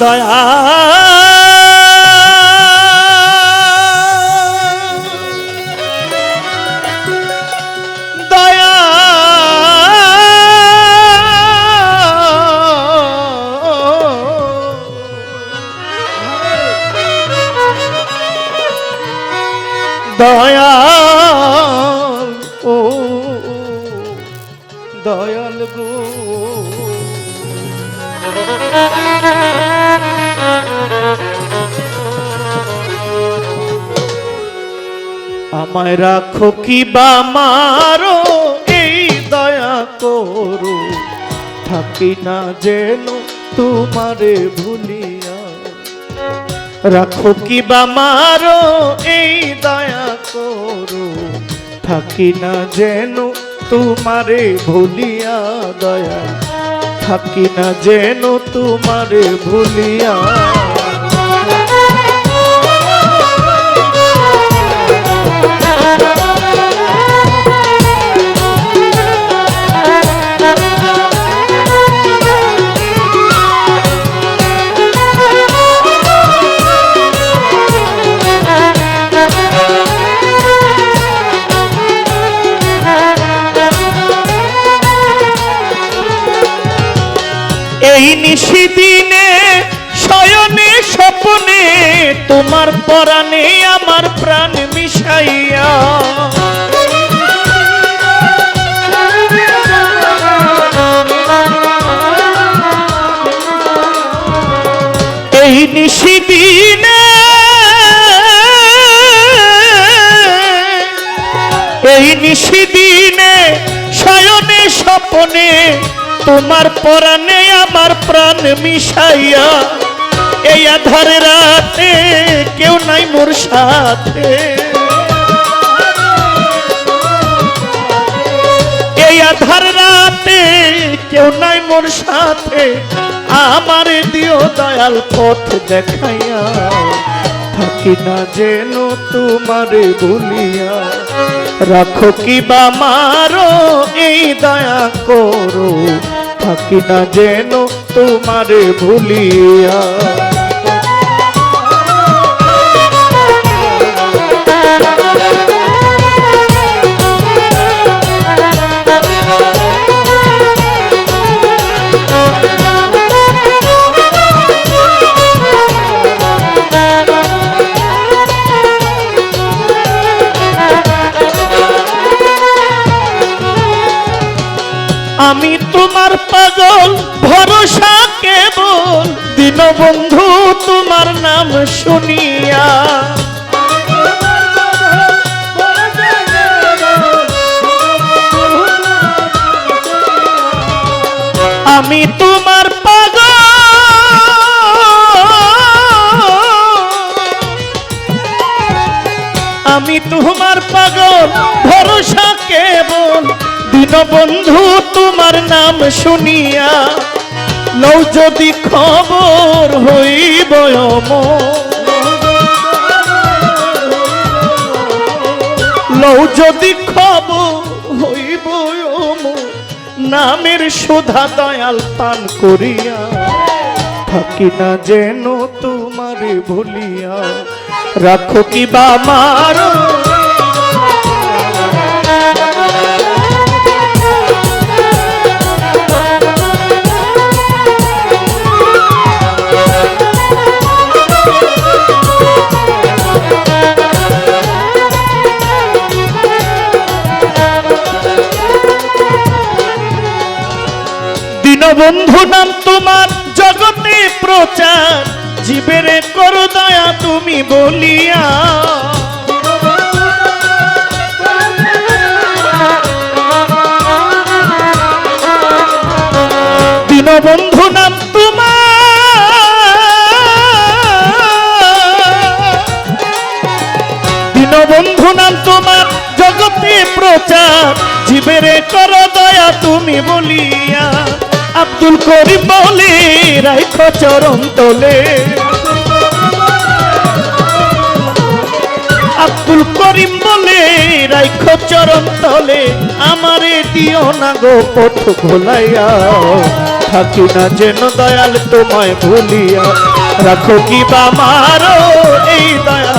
দয়া দয়া দয়াল ও দয়াল গো। আমায় রাখো কি বা মারো, এই দয়া করো। থাকি না যেন তোমারে ভুলিয়া। রাখো কি বা মারো, এই দয়া করো। থাকি না যেন তোমারে ভুলিয়া, দয়া। থাকি না যেন তোমারে ভুলিয়া। নিশিদিনে শয়নে স্বপনে তোমার পরাণে আমার প্রাণ মিশাইয়া। এই নিশিদিনে এই নিশিদিনে শয়নে স্বপনে তোমার পরাণে আমার প্রাণ মিশাইয়া, এই আধার রাতে কেউ নাই মোর সাথে। এই আধার রাতে কেউ নাই মোর সাথে, আমার দিও দয়াল পথ দেখাইয়া। থাকি না যেন তোমারে বলিয়া রাখো কি বা মারো, এই দয়া করো। থাকি না যেন তোমারে ভুলিয়া। দীনবন্ধু তোমার নাম শুনিয়া। আমি তোমার পাগল। আমি তোমার পাগল, ভরসা কেবল। দীনবন্ধু, তোমার নাম শুনিয়া। লও যদি খবর হইব লও যদি খবর হইব নামের সুধা দয়াল পান করিয়া। থাকি না যেন তোমারে ভুলিয়া। রাখো কি বা মারো দীনবন্ধু নাম তোমার জগতে প্রচার। জীবের করো দয়া তুমি বলিয়া। দীনবন্ধু নাম তোমার। দীনবন্ধু নাম তোমার জগতে প্রচার। জীবের কর দয়া তুমি বলিয়া। আব্দুল করিম বলে, রাইখ চরণ তোলে। আব্দুল করিম বলে, রাইখ চরণ তলে। আমারে দিও না গো পথ ভোলাইয়া। থাকি না যেন দয়াল তোমায় ভুলিয়া। রাখো কি বা মারো এই দয়া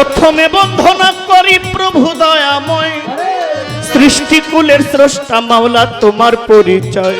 প্রথমে বন্ধনা করি, প্রভু দয়াময়। সৃষ্টিকুলের স্রষ্টা মাওলা, তোমার পরিচয়।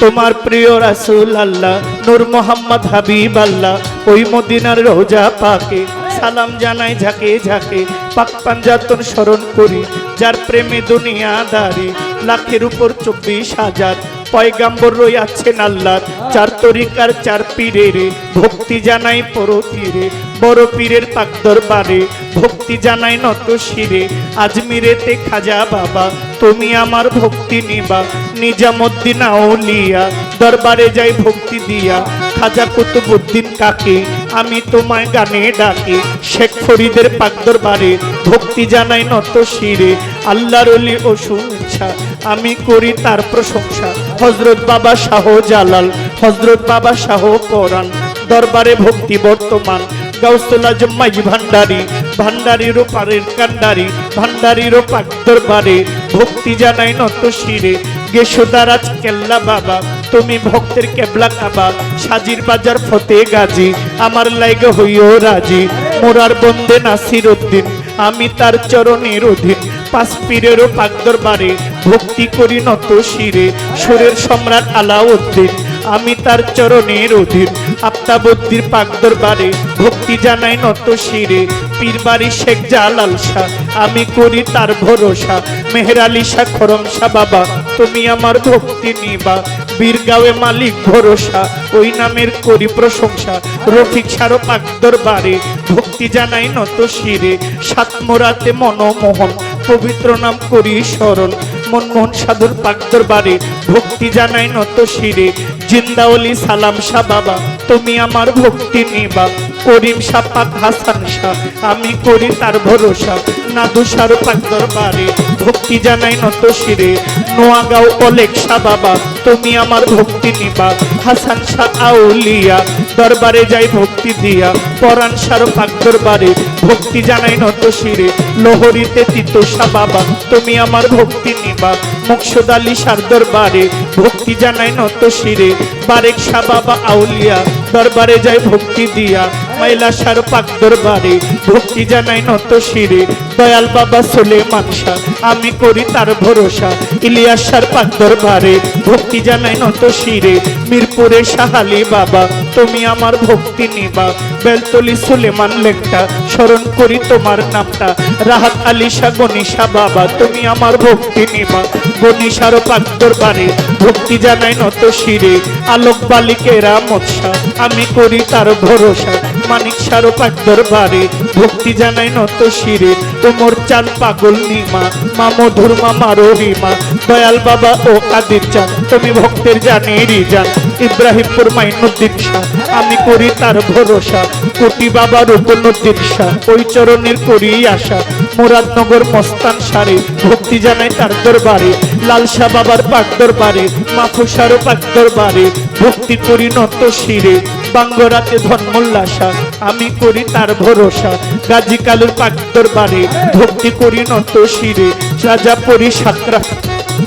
তোমার প্রিয় রাসুল আল্লাহ, নূর মোহাম্মদ হাবিব আল্লাহ, ওই মদিনার রোজা পাকে। সালাম জানাই ঝাঁকে ঝাঁকে। পাক পাঞ্জাতন স্মরণ করি, যার প্রেমে দুনিয়া দাঁড়ি লাখের উপর চব্বিশ হাজার পয়গাম্বর রইয়াছেন আল্লাহ। চার তরিকার চার পীরের ভক্তি জানাই পরো তীরে বড় পীরের পাক দরবারে ভক্তি জানাই নত শিরে। আজমিরেতে খাজা বাবা, তুমি আমার ভক্তি নিবা। নিজামুদ্দিন আউলিয়া, দরবারে যাই ভক্তি দিয়া। খাজা কুতুবুদ্দিন কাকে আমি তোমায় গানে ডাকি শেখ ফরিদের পাক দরবারে ভক্তি জানাই নত শিরে। আল্লাহর ও শুনছা আমি করি তার প্রশংসা। হজরত বাবা শাহ জালাল হজরত বাবা শাহ কোরআন দরবারে ভক্তি বর্তমান, গাউসুল আজম মাঝি ভান্ডারি। ভান্ডারির পারের কান্ডারি ভান্ডারির পাক দরবারে ভক্তি জানাই নত শিরে। গেসুদারাজ কেল্লা বাবা। তুমি ভক্তের কেবলা কাবা। সাজির বাজার ফতে গাজী, আমার লাইগে হইও রাজি। মোরার বন্দে নাসির উদ্দিন, আমি তার চরণের অধীন পাঁচ পীরেরও পাক দরবারে, ভক্তি করি নত শিরে। সুরের সম্রাট আলাউদ্দিন। আমি তার চরণের অধীন। আফতাবদ্দির পাক দরবারে, ভক্তি জানাই নত শিরে। পীরবাড়ি শেখ জালাল শাহ, আমি করি তার ভরসা। মেহের আলী শাহ, খরম শাহ বাবা, তুমি আমার ভক্তি নিবা। বীরগাঁওয়ে মালিক ভরসা, ওই নামের করি প্রশংসা। রফিক সারো পাক দরবারে, ভক্তি জানাই নত শিরে। সাতমোরাতে মনমোহন, পবিত্র নাম করি স্মরণ। মনমোহন সাধুর পাক দরবারে? ভক্তি জানাই নত শিরে। জিন্দাওলি সালাম শাহ বাবা, তুমি আমার ভক্তি নিবা। করিম শাহ পাক হাসান শাহ, আমি করি তার ভরসা। নাদু সার পাক দরবারে, ভক্তি জানাই নত শিরে। নোয়াগাঁও অলেক শাহ বাবা, তুমি আমার ভক্তি নিবা। হাসান শাহ আউলিয়া, দরবারে যাই ভক্তি দিয়া। পরাণ সার পাক দরবারে ভক্তি জানাই নত শিরে। লোহরিতে তিতোষা বাবা, তুমি আমার ভক্তি নিবা। মুখসদালি সারদর বারে ভক্তি জানাই নত শিরে। বারেক শাহ বাবা আউলিয়া, দরবারে যায় ভক্তি দিয়া। মাইলা সার পাক দরবারে, ভক্তি জানাই নত শিরে। দয়াল বাবা সুলেমান শাহ, আমি করি তার ভরসা। ইলিয়াস সার পাক দরবারে, ভক্তি জানাই নত শিরে। মিরপুরে সাহালি বাবা, তুমি আমার ভক্তি নিবা। বেলতলি সুলেমান লেখটা স্মরণ করি তোমার নামটা। রাহাত আলী শাহ বাবা, তুমি আমার ভক্তি নিবা। গনিশার পাক দরবারে, ভক্তি জানাই নত শিরে। আলোক বালিকেরা মৎসা আমি করি তার ভরসা। মানিক সারো পাক দরবারে, ভক্তি জানাই নত শিরে তোমর চান পাগল নিমা, মা মধুর মা মারো রহিমা দয়াল বাবা ও কাদির চান, তুমি ভক্তের জানেরই যান ইব্রাহিমপুর মাইনুদ্দিন শাহ, আমি করি তার ভরসা, কোটি বাবা রূপনুদ্দিন শাহ, ওই চরণের করি আশা, মুরাদনগর মস্তান সারে, ভক্তি জানাই তার দরবারে লালসা বাবার পাক দরবারে মাফুসারও পাক দরবারে, ভক্তি করি নত শিরে, বাঙ্গরাতে ধর্মোল্লাসা আমি করি তার ভরসা। গাজী কালুর পাক দরবারে, ভক্তি করি নত শিরে। রাজাপুরী সাতরা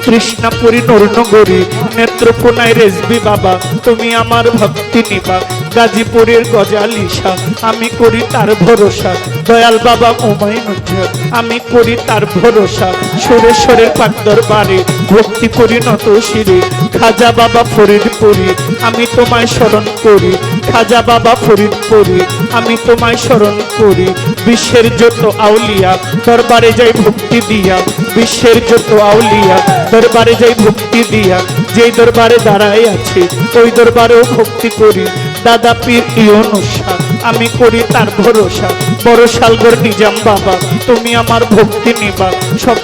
কৃষ্ণাপুরী নরনগরী। নেত্রকোনায় রেজবি বাবা, তুমি আমার ভক্তি নিবা। গাজীপুরের গজালিশা আমি করি তার ভরসা। দয়াল বাবা উমাইনুজ্জার আমি করি তার ভরসা। সুরেশ্বরের পাক দরবারে, ভক্তি করি নত শিরে। খাজা বাবা ফরিদপুরি, আমি তোমায় স্মরণ করি। খাজা বাবা ফরিদপুরি আমি তোমায় স্মরণ করি। বিশ্বের যত আউলিয়া, দরবারে যাই ভক্তি দিয়া। বিশ্বের যত আউলিয়া, দরবারে যাই ভক্তি দিয়া। যেই দরবারে দাঁড়ায় আছে, ওই দরবারেও ভক্তি করি। দাদা পীর ইয়নুষা আমি করি তার ভরসা। বড় শালগর নিজাম বাবা তুমি আমার ভক্তি নিবা। সব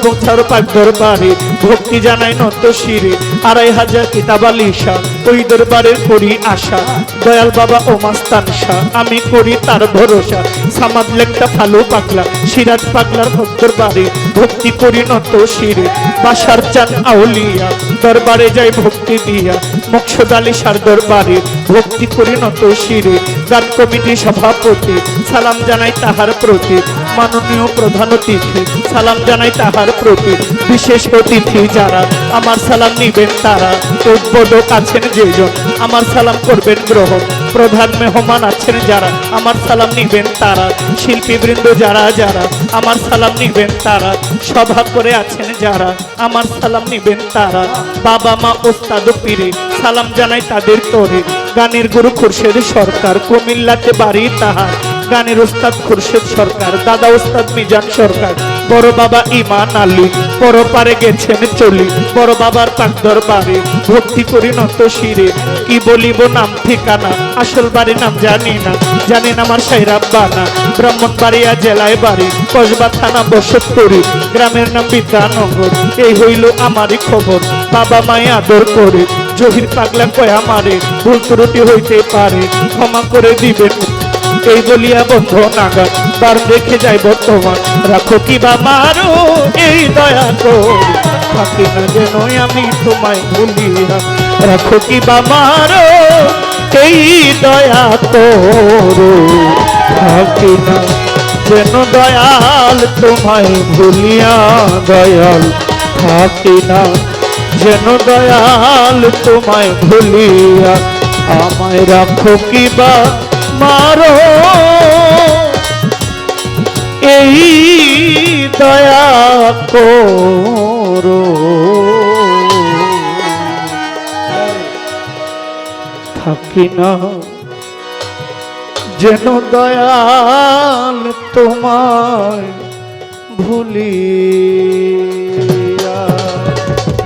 পাক দরবারে ভক্তি জানাই নত শিরে। আড়াই হাজার কিতাব আলিশা, ওই দরবারে করি আশা। দয়াল বাবা ও মাস্তান শাহ আমি করি তার ভরসা। সামাদ লেখটা ফালু পাগলা, সিরাজ পাগলার দরবারে ভক্তি করি নত শিরে, বাসার চান আউলিয়া। দরবারে যাই ভক্তি দিয়া, মকসদ সার দরবারে। ভক্তি করি নত শিরে, গান কমিটি সভাপতি, সালাম জানাই তাহার প্রতি। মাননীয় প্রধান অতিথি সালাম জানাই তাহার প্রতি। বিশেষ অতিথি যারা, আমার সালাম নিবেন তারা। উদ্বোধক আছেন যেজন, আমার সালাম করবেন গ্রহণ প্রধান মেহমান আছেন যারা, আমার সালাম নিবেন তারা। শিল্পীবৃন্দ যারা যারা, আমার সালাম নিবেন তারা। সভা করে আছেন যারা, আমার সালাম নিবেন তারা। বাবা, মা, ওস্তাদ, পীরে, সালাম জানাই তাদের তরে। গানের গুরু খুরশেদ সরকার, কুমিল্লাতে বাড়ি তাহার। গানের ওস্তাদ খুরশেদ সরকার, দাদা ওস্তাদ মিজান সরকার। বড় বাবা ইমান আলী পরপারে গেছেন চলি, বড় বাবার পাক দরবারে ভক্তি করি নত শিরে। কি বলিব নাম ঠিকানা, আসল বাড়ি নাম জানি না জানেন আমার সাইরাব বানা ব্রাহ্মণবাড়িয়া জেলায় বাড়ি, কসবা থানা বসত করি গ্রামের নাম বিদ্যানগর। এই হইল আমারই খবর, বাবা মায়ে আদর করে। জহির পাগলা কয় আমারে ভুল ত্রুটি হইতে পারে, ক্ষমা করে দিবেন এই বলিয়া বন্ধ নাগা বার দেখে যাই বর্তমান। রাখো কি বা মারো এই দয়া তো থাকি না যেন আমি তোমায় ভুলিয়া। রাখো কি মারো এই দয়া করো। থাকি না যেন দয়াল তোমায় ভুলিয়া দয়াল। থাকি না যেন দয়াল তোমায় ভুলিয়া। আমায় রাখো কি বা মারো। এই দয়া করো। থাকি না যেন দয়াল তোমায় ভুলি।